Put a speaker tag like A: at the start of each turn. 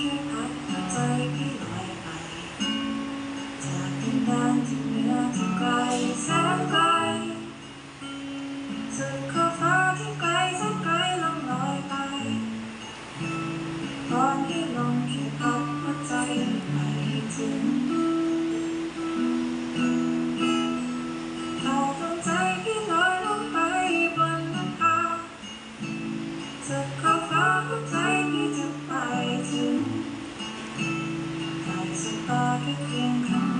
A: ช่วยดหัวใจพี่ลอยไป จากดินแดนที่เหนือที่ไกลแสนไกลสุดขอบฟ้าที่ไกลแสนไกลลงลอยไปตอนที่ลมที่พัดหัวใจไปถึงเราดวใจพี่ลอยลงไปบนน้ำตาสุดขอบฟ้าหัใจ walking